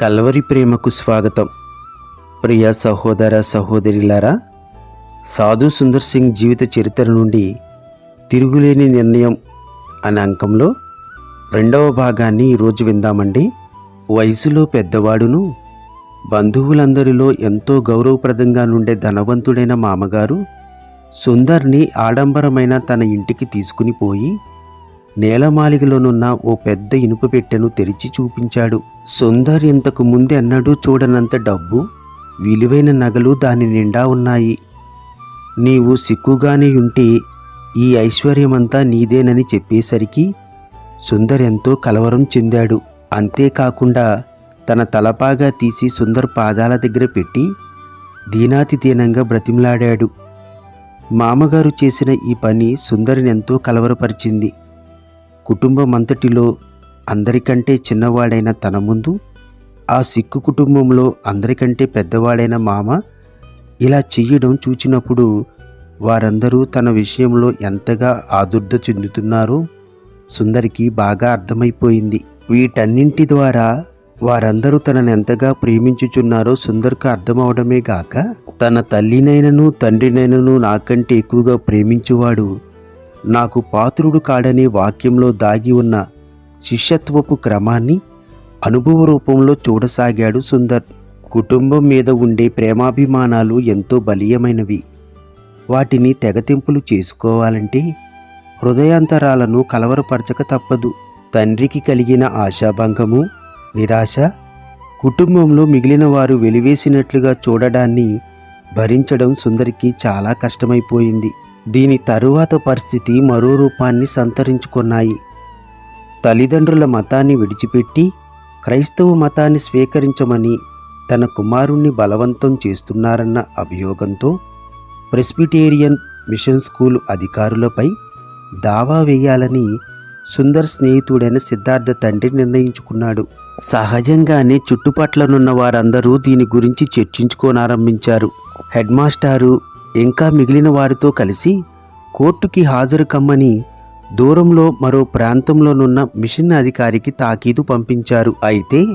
Calvary ప్రేమకు స్వాగతం. ప్రియ సహోదర సహోదరిలారా సాధు సుందర్ సింగ్ జీవిత చరిత్ర నుండి తిరుగులేని నిర్ణయం అనే అంకంలో రెండవ భాగాన్ని ఈరోజు విందామండి. వయసులో పెద్దవాడును బంధువులందరిలో ఎంతో గౌరవప్రదంగా నుండే ధనవంతుడైన మామగారు సుందర్ని ఆడంబరమైన తన ఇంటికి తీసుకుని పోయి నేలమాలిగలోనున్న ఓ పెద్ద ఇనుప పెట్టెను తెరిచి చూపించాడు. సుందర్ ఇంతకు ముందే అన్నాడు చూడనంత డబ్బు విలువైన నగలు దాని నిండా ఉన్నాయి. నీవు సిక్కుగానే ఉంటే ఈ ఐశ్వర్యమంతా నీదేనని చెప్పేసరికి సుందర్ ఎంతో కలవరం చెందాడు. అంతేకాకుండా తన తలపాగా తీసి సుందర్ పాదాల దగ్గర పెట్టి దీనాతిదీనంగా బ్రతిమలాడాడు. మామగారు చేసిన ఈ పని సుందరిని ఎంతో కలవరపరిచింది. కుటుంబం అంతటిలో అందరికంటే చిన్నవాడైన తన ముందు ఆ సిక్కు కుటుంబంలో అందరికంటే పెద్దవాడైన మామ ఇలా చెయ్యడం చూచినప్పుడు వారందరూ తన విషయంలో ఎంతగా ఆదుర్ద చెందుతున్నారో సుందరికి బాగా అర్థమైపోయింది. వీటన్నింటి ద్వారా వారందరూ తనను ఎంతగా ప్రేమించుచున్నారో సుందర్కు అర్థమవడమే గాక తన తల్లినైనను తండ్రినైనను నాకంటే ఎక్కువగా ప్రేమించువాడు నాకు పాత్రుడు కాడనే వాక్యంలో దాగి ఉన్న శిష్యత్వపు క్రమాన్ని అనుభవ రూపంలో చూడసాగాడు సుందర్. కుటుంబం మీద ఉండే ప్రేమాభిమానాలు ఎంతో బలీయమైనవి. వాటిని తెగతింపులు చేసుకోవాలంటే హృదయాంతరాలను కలవరపరచక తప్పదు. తండ్రికి కలిగిన ఆశాభంగము నిరాశ కుటుంబంలో మిగిలిన వారు వెలివేసినట్లుగా చూడడాన్ని భరించడం సుందరికి చాలా కష్టమైపోయింది. దీని తరువాత పరిస్థితి మరో రూపాన్ని సంతరించుకున్నాయి. తల్లిదండ్రుల మతాన్ని విడిచిపెట్టి క్రైస్తవ మతాన్ని స్వీకరించమని తన కుమారుణ్ణి బలవంతం చేస్తున్నారన్న అభియోగంతో ప్రెస్బిటేరియన్ మిషన్ స్కూల్ అధికారులపై దావా వేయాలని సుందర్ స్నేహితుడైన సిద్ధార్థ తండ్రి నిర్ణయించుకున్నాడు. సహజంగానే చుట్టుపట్లనున్న వారందరూ దీని గురించి చర్చించుకోనారంభించారు. హెడ్ మాస్టారు ఇంకా మిగిలిన వారితో కలిసి కోర్టుకి హాజరు కమ్మని దూరంలో మరో ప్రాంతంలోనున్న మిషన్ అధికారికి తాకీదు పంపించారు. అయితే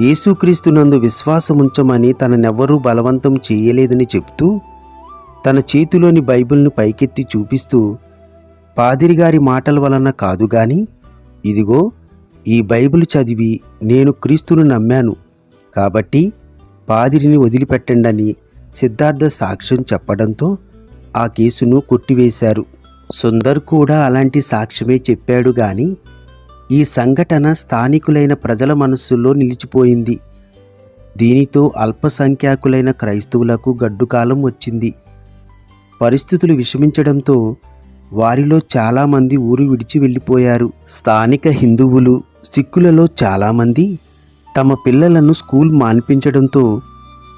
యేసుక్రీస్తునందు విశ్వాసముంచమని తననెవ్వరూ బలవంతం చేయలేదని చెప్తూ తన చేతిలోని బైబిల్ను పైకెత్తి చూపిస్తూ పాదిరిగారి మాటల వలన కాదు గాని ఇదిగో ఈ బైబిల్ చదివి నేను క్రీస్తును నమ్మాను. కాబట్టి పాదిరిని వదిలిపెట్టండని సిద్ధార్థ సాక్ష్యం చెప్పడంతో ఆ కేసును కొట్టివేశారు. సుందర్ కూడా అలాంటి సాక్ష్యమే చెప్పాడు గాని ఈ సంఘటన స్థానికులైన ప్రజల మనస్సుల్లో నిలిచిపోయింది. దీనితో అల్పసంఖ్యాకులైన క్రైస్తవులకు గడ్డుకాలం వచ్చింది. పరిస్థితులు విషమించడంతో వారిలో చాలామంది ఊరు విడిచి వెళ్ళిపోయారు. స్థానిక హిందువులు సిక్కులలో చాలామంది తమ పిల్లలను స్కూల్ మాన్పించడంతో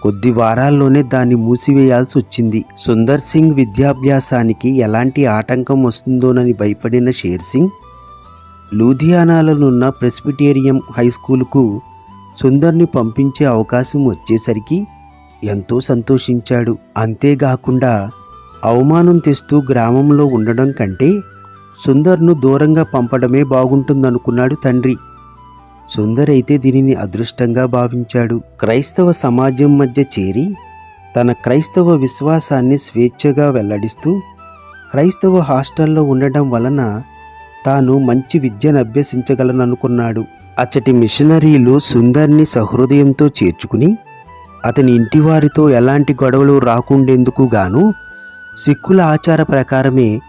కొద్ది వారాల్లోనే దాన్ని మూసివేయాల్సి వచ్చింది. సుందర్ సింగ్ విద్యాభ్యాసానికి ఎలాంటి ఆటంకం వస్తుందోనని భయపడిన షేర్ సింగ్ లూధియానాలోనున్న ప్రెస్బిటేరియం హై స్కూల్కు సుందర్ని పంపించే అవకాశం వచ్చేసరికి ఎంతో సంతోషించాడు. అంతేకాకుండా అవమానం తెస్తూ గ్రామంలో ఉండడం కంటే సుందర్ను దూరంగా పంపడమే బాగుంటుందనుకున్నాడు తండ్రి. సుందర్ అయితే దీనిని అదృష్టంగా భావించాడు. క్రైస్తవ సమాజం మధ్య చేరి తన క్రైస్తవ విశ్వాసాన్ని స్వేచ్ఛగా వెల్లడిస్తూ క్రైస్తవ హాస్టల్లో ఉండడం వలన తాను మంచి విద్యను అభ్యసించగలననుకున్నాడు. అచ్చటి మిషనరీలు సుందర్ని సహృదయంతో చేర్చుకుని అతని ఇంటివారితో ఎలాంటి గొడవలు రాకుండేందుకు గాను సిక్కుల ఆచార ప్రకారమే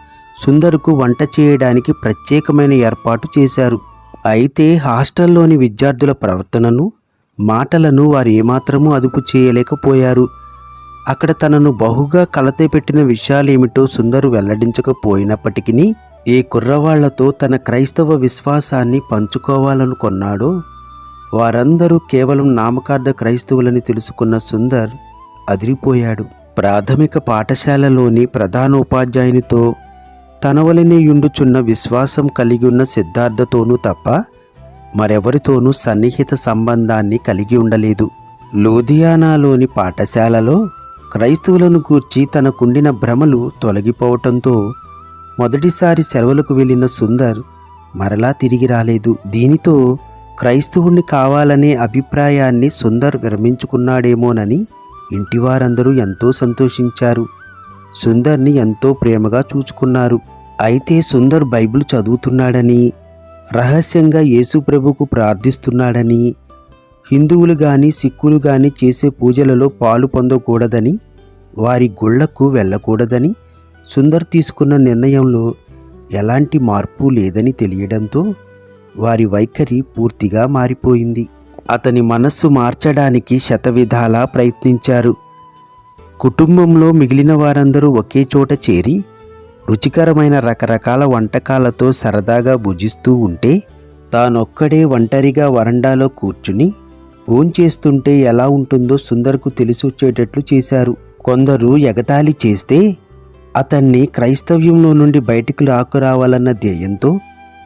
సుందర్కు వంట చేయడానికి ప్రత్యేకమైన ఏర్పాటు చేశారు. అయితే హాస్టల్లోని విద్యార్థుల ప్రవర్తనను మాటలను వారు ఏమాత్రమూ అదుపు చేయలేకపోయారు. అక్కడ తనను బహుగా కలతపెట్టిన విషయాలేమిటో సుందరు వెల్లడించకపోయినప్పటికీ ఏ కుర్రవాళ్ళతో తన క్రైస్తవ విశ్వాసాన్ని పంచుకోవాలనుకున్నాడో వారందరూ కేవలం నామకార్థ క్రైస్తవులని తెలుసుకున్న సుందర్ అదిరిపోయాడు. ప్రాథమిక పాఠశాలలోని ప్రధానోపాధ్యాయునితో తనవలనేయుండుచున్న యుండుచున్న విశ్వాసం కలిగి ఉన్న సిద్ధార్థతోనూ తప్ప మరెవరితోనూ సన్నిహిత సంబంధాన్ని కలిగి ఉండలేదు. లూధియానాలోని పాఠశాలలో క్రైస్తవులను గూర్చి తనకుండిన భ్రమలు తొలగిపోవటంతో మొదటిసారి సెలవులకు వెళ్ళిన సుందర్ మరలా తిరిగి రాలేదు. దీనితో క్రైస్తవుణ్ణి కావాలనే అభిప్రాయాన్ని సుందర్ విరమించుకున్నాడేమోనని ఇంటివారందరూ ఎంతో సంతోషించారు. సుందర్ని ఎంతో ప్రేమగా చూచుకున్నారు. అయితే సుందర్ బైబిల్ చదువుతున్నాడని రహస్యంగా యేసుప్రభుకు ప్రార్థిస్తున్నాడని హిందువులు గాని సిక్కులు గాని చేసే పూజలలో పాలు పొందకూడదని వారి గుళ్ళకు వెళ్ళకూడదని సుందర్ తీసుకున్న నిర్ణయంలో ఎలాంటి మార్పు లేదని తెలియడంతో వారి వైఖరి పూర్తిగా మారిపోయింది. అతని మనస్సు మార్చడానికి శతవిధాలా ప్రయత్నించారు. కుటుంబంలో మిగిలిన వారందరూ ఒకే చోట చేరి రుచికరమైన రకరకాల వంటకాలతో సరదాగా భుజిస్తూ ఉంటే తానొక్కడే ఒంటరిగా వరండాలో కూర్చుని భోంచేస్తుంటే ఎలా ఉంటుందో సుందర్కు తెలిసి వచ్చేటట్లు చేశారు. కొందరు ఎగతాళి చేస్తే అతన్ని క్రైస్తవ్యంలో నుండి బయటికి లాక్కురావాలన్న ధ్యేయంతో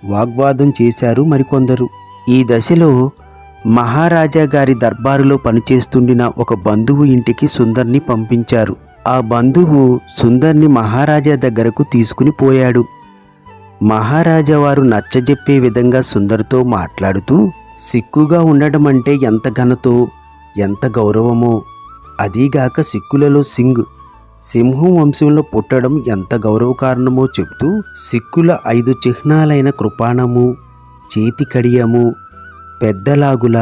వాగ్వాదం చేశారు మరికొందరు. ఈ దశలో మహారాజా గారి దర్బారులో పనిచేస్తుండిన ఒక బంధువు ఇంటికి సుందర్ని పంపించారు. ఆ బంధువు సుందర్ని మహారాజా దగ్గరకు తీసుకుని పోయాడు. మహారాజా వారు నచ్చజెప్పే విధంగా సుందర్తో మాట్లాడుతూ సిక్కుగా ఉండడం అంటే ఎంత ఘనతో ఎంత గౌరవమో. అదీగాక సిక్కులలో సింగ్ సింహం వంశంలో పుట్టడం ఎంత గౌరవకారణమో చెబుతూ సిక్కుల ఐదు చిహ్నాలైన కృపాణము చేతి కడియము పెద్దలాగుల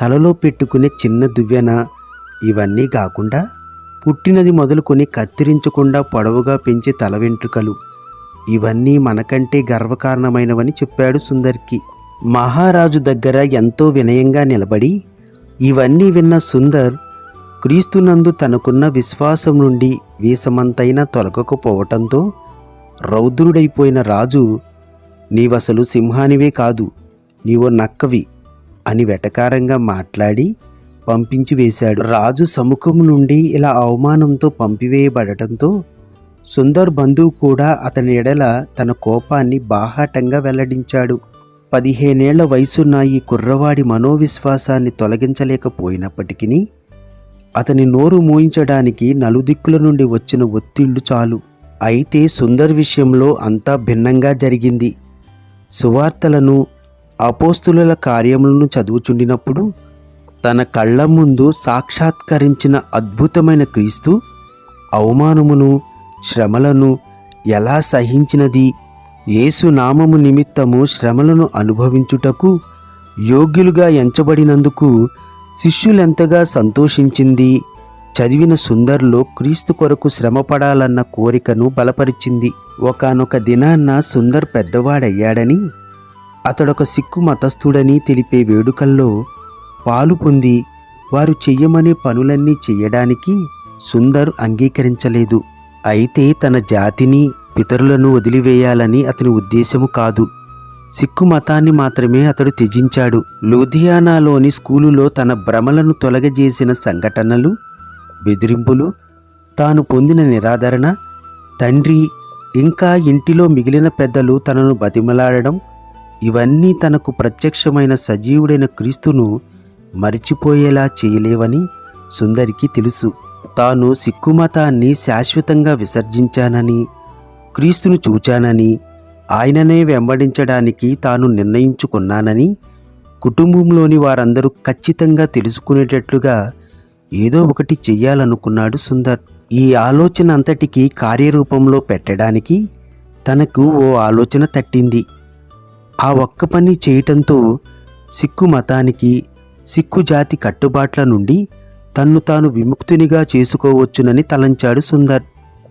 తలలో పెట్టుకునే చిన్న దువ్వెన ఇవన్నీ కాకుండా పుట్టినది మొదలుకొని కత్తిరించకుండా పొడవుగా పెంచే తల వెంట్రుకలు. ఇవన్నీ మనకంటే గర్వకారణమైనవని చెప్పాడు సుందర్కి. మహారాజు దగ్గర ఎంతో వినయంగా నిలబడి ఇవన్నీ విన్న సుందర్ క్రీస్తునందు తనకున్న విశ్వాసం నుండి వీసమంతైనా తొలగకపోవటంతో రౌద్రుడైపోయిన రాజు నీవసలు సింహానివే కాదు నీవో నక్కవి అని వెటకారంగా మాట్లాడి పంపించి వేశాడు. రాజు సముఖం నుండి ఇలా అవమానంతో పంపివేయబడటంతో సుందర్ బంధువు కూడా అతని ఎడల తన కోపాన్ని బాహాటంగా వెల్లడించాడు. పదిహేనేళ్ళ వయసున్న ఈ కుర్రవాడి మనోవిశ్వాసాన్ని తొలగించలేకపోయినప్పటికీ అతని నోరు మూయించడానికి నలుదిక్కుల నుండి వచ్చిన ఒత్తిళ్ళు చాలు. అయితే సుందర్ విషయంలో అంతా భిన్నంగా జరిగింది. సువార్తలను అపోస్తుల కార్యములను చదువుచుండినప్పుడు తన కళ్ళ ముందు సాక్షాత్కరించిన అద్భుతమైన క్రీస్తు అవమానమును శ్రమలను ఎలా సహించినది? యేసు నామము నిమిత్తము శ్రమలను అనుభవించుటకు యోగ్యులుగా ఎంచబడినందుకు శిష్యులెంతగా సంతోషించింది? చదివిన సుందర్లో క్రీస్తు కొరకు శ్రమపడాలన్న కోరికను బలపరిచింది. ఒకనొక దినాన్న సుందర్ పెద్దవాడయ్యాడని అతడొక సిక్కు మతస్థుడని తెలిపే వేడుకల్లో పాలు పొంది వారు చెయ్యమనే పనులన్నీ చెయ్యడానికి సుందర్ అంగీకరించలేదు. అయితే తన జాతిని పితరులను వదిలివేయాలని అతని ఉద్దేశము కాదు. సిక్కు మతాన్ని మాత్రమే అతడు త్యజించాడు. లూధియానాలోని స్కూలులో తన భ్రమలను తొలగజేసిన సంఘటనలు బెదిరింపులు తాను పొందిన నిరాదరణ తండ్రి ఇంకా ఇంటిలో మిగిలిన పెద్దలు తనను బతిమలాడడం ఇవన్నీ తనకు ప్రత్యక్షమైన సజీవుడైన క్రీస్తును మరిచిపోయేలా చేయలేవని సుందరికి తెలుసు. తాను సిక్కు మతాన్ని శాశ్వతంగా విసర్జించానని క్రీస్తును చూచానని ఆయననే వెంబడించడానికి తాను నిర్ణయించుకున్నానని కుటుంబంలోని వారందరూ ఖచ్చితంగా తెలుసుకునేటట్లుగా ఏదో ఒకటి చెయ్యాలనుకున్నాడు సుందర్. ఈ ఆలోచన అంతటికీ కార్యరూపంలో పెట్టడానికి తనకు ఓ ఆలోచన తట్టింది. ఆ ఒక్క పని చేయటంతో సిక్కు మతానికి సిక్కు జాతి కట్టుబాట్ల నుండి తన్ను తాను విముక్తునిగా చేసుకోవచ్చునని తలంచాడు సుందర్.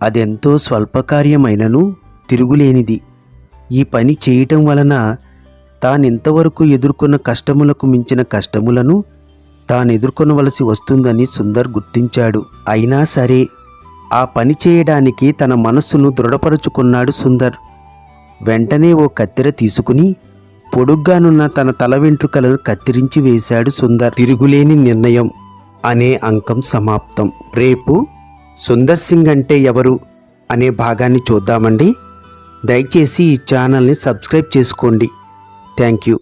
అదెంతో స్వల్పకార్యమైనను తిరుగులేనిది. ఈ పని చేయటం వలన తానింతవరకు ఎదుర్కొన్న కష్టములకు మించిన కష్టములను తాను ఎదుర్కొనవలసి వస్తుందని సుందర్ గుర్తించాడు. అయినా సరే ఆ పని చేయడానికి తన మనస్సును దృఢపరుచుకున్నాడు సుందర్. వెంటనే ఓ కత్తెర తీసుకుని పొడుగ్గానున్న తన తల వెంట్రుకలను కత్తిరించి వేశాడు సుందర్. తిరుగులేని నిర్ణయం అనే అంకం సమాప్తం. రేపు సుందర్ సింగ్ అంటే ఎవరు అనే భాగాన్ని చూద్దామండి. దయచేసి ఈ ఛానల్ని సబ్స్క్రైబ్ చేసుకోండి. Thank you.